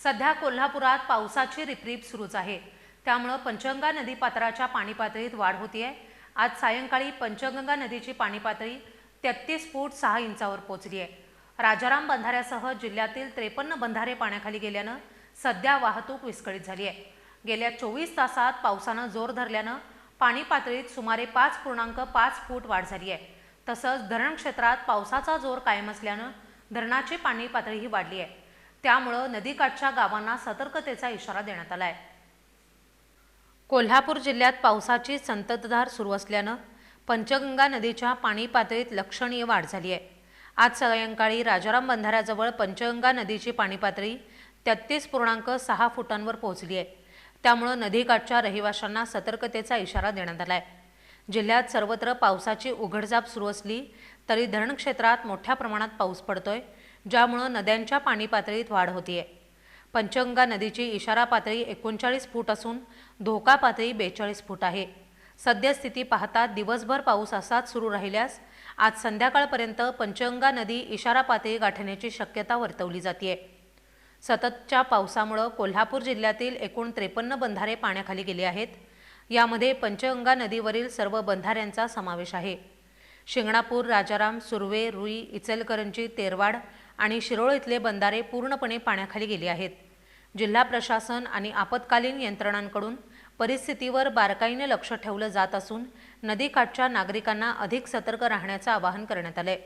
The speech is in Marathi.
सध्या कोल्हापुरात पावसाची रिपरिप सुरूच आहे. त्यामुळं पंचगंगा नदी पात्राच्या पाणी पातळीत वाढ होतीये. आज सायंकाळी पंचगंगा नदीची पाणी पातळी तेहतीस फूट सहा इंचावर पोहोचली आहे राजाराम बंधाऱ्यासह जिल्ह्यातील त्रेपन्न बंधारे पाण्याखाली गेल्यानं सध्या वाहतूक विस्कळीत झाली आहे गेल्या चोवीस तासात पावसानं जोर धरल्यानं पाणी पातळीत सुमारे पाच पूर्णांक पाच फूट वाढ झाली आहे तसंच धरण क्षेत्रात पावसाचा जोर कायम असल्यानं धरणाची पाणी पातळीही वाढली आहे त्यामुळं नदीकाठच्या गावांना सतर्कतेचा इशारा देण्यात आला आहे कोल्हापूर जिल्ह्यात पावसाची संततधार सुरू असल्यानं पंचगंगा नदीच्या पाणी पातळीत लक्षणीय वाढ झाली आहे आज सायंकाळी राजाराम बंधाऱ्याजवळ पंचगंगा नदीची पाणी पातळी तेहतीस पूर्णांक सहा फुटांवर पोहोचली आहे त्यामुळं नदीकाठच्या रहिवाशांना सतर्कतेचा इशारा देण्यात आला आहे जिल्ह्यात सर्वत्र पावसाची उघडझाप सुरू असली तरी धरण क्षेत्रात मोठ्या प्रमाणात पाऊस पडतोय. ज्यामुळं नद्यांच्या पाणी पातळीत वाढ होतीये. पंचगंगा नदीची इशारा पातळी एकोणचाळीस फूट असून धोका पातळी बेचाळीस फूट आहे. सद्यस्थिती पाहता दिवसभर पाऊस असाच सुरू राहिल्यास आज संध्याकाळपर्यंत पंचगंगा नदी इशारा पातळी गाठण्याची शक्यता वर्तवली जाते सततच्या पावसामुळं कोल्हापूर जिल्ह्यातील एकूण त्रेपन्न बंधारे पाण्याखाली गेले आहेत. यामध्ये पंचगंगा नदीवरील सर्व बंधाऱ्यांचा समावेश आहे. शिंगणापूर राजाराम सुर्वे रुई इचलकरंजी तेरवाड आणि शिरोळ इथले बंधारे पूर्णपणे पाण्याखाली गेले आहेत. जिल्हा प्रशासन आणि आपत्कालीन यंत्रणांकडून परिस्थितीवर बारकाईने लक्ष ठेवलं जात असून नदीकाठच्या नागरिकांना अधिक सतर्क राहण्याचं आवाहन करण्यात आलंय.